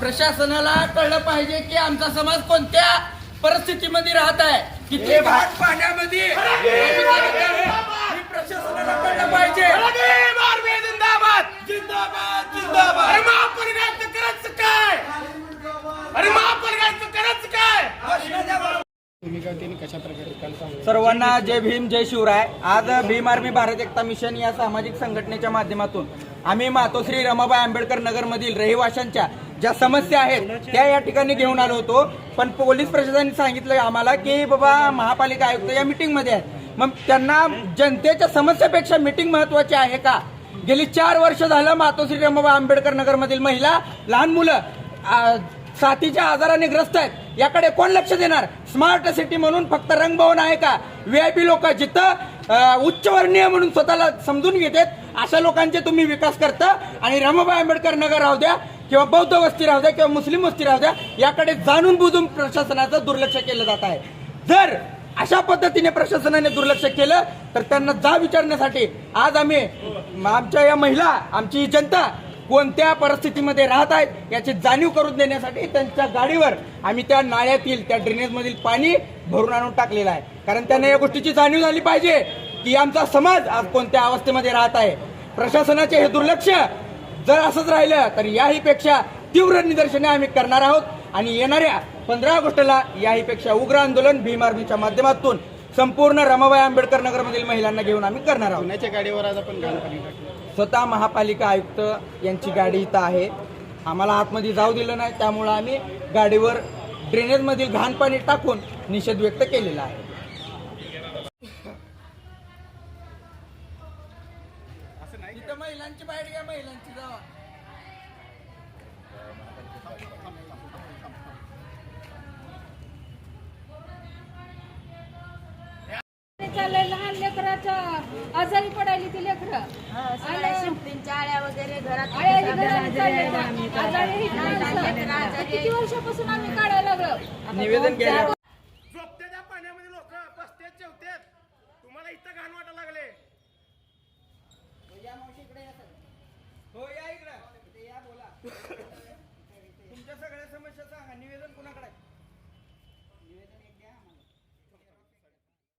प्रशासनाला कळलं पाहिजे की आमचा समाज कोणत्या परिस्थितीमध्ये राहत आहे? किती घाट पाण्यामध्ये. सर्वांना जय भीम जय शिवराय. आज भीम आर्मी भारत एकता मिशन या सामाजिक संघटनेच्या माध्यमातून आम्ही मातोश्री रमाबाई आंबेडकर नगर मधील रहिवाशांच्या ज्या समस्या आहेत त्या या ठिकाणी घेऊन आलो होतो. पण पोलीस प्रशासनाने सांगितलं आम्हाला की बाबा महापालिका आयुक्त या मीटिंगमध्ये आहेत. मग त्यांना जनतेच्या समस्यापेक्षा मीटिंग महत्वाची आहे का? गेली चार वर्ष झालं मातोश्री रमाबाई आंबेडकर नगर मधील महिला लहान मुलं साथीच्या आजाराने ग्रस्त आहेत. याकडे कोण लक्ष देणार? स्मार्ट सिटी म्हणून फक्त रंगभवन आहे का? व्हीआयपी लोक जिथं उच्चवर्णीय म्हणून स्वतःला समजून घेतात अशा लोकांचे तुम्ही विकास करता. आणि रमाबाई आंबेडकर नगर राहू द्या किंवा बौद्ध वस्ती राहू द्या किंवा मुस्लिम वस्ती राहू द्या याकडे जाणून बुजून प्रशासनाचं दुर्लक्ष केलं जात आहे. जर अशा पद्धतीने प्रशासनाने दुर्लक्ष केलं तर त्यांना जा विचारण्यासाठी आज आम्ही आमच्या या महिला आमची जनता कोणत्या परिस्थितीमध्ये राहत आहेत याची जाणीव करून देण्यासाठी त्यांच्या गाडीवर आम्ही त्या नाळ्यातील त्या ड्रेनेजमधील पाणी भरून आणून टाकलेलं आहे. कारण त्यांना या गोष्टीची जाणीव झाली पाहिजे की आमचा समाज आज कोणत्या अवस्थेमध्ये राहत आहे. प्रशासनाचे हे दुर्लक्ष जर असंच राहिलं तर याहीपेक्षा तीव्र निदर्शने आम्ही करणार आहोत. आणि येणाऱ्या पंधरा ऑगस्टला याहीपेक्षा उग्र आंदोलन भीम आर्मीच्या माध्यमातून संपूर्ण रमाबाई आंबेडकर नगरमधील महिलांना घेऊन आम्ही करणार आहोत. पुण्याच्या गाडीवर आज आपण टाकलं स्वतः महापालिका आयुक्त यांची गाडी इथं आहे. आम्हाला आतमध्ये जाऊ दिलं नाही त्यामुळं आम्ही गाडीवर ड्रेनेजमधील घाण पाणी टाकून निषेध व्यक्त केलेला आहे. इथं महिलांची बाहेर घ्या महिलांची जावा. चाललंय लहान लेकराच्या आजारी पडायली ती लेकरं. आळ्या वगैरे घरात. आजारी. किती वर्षापासून आम्ही काढायला लागलो? निवेदन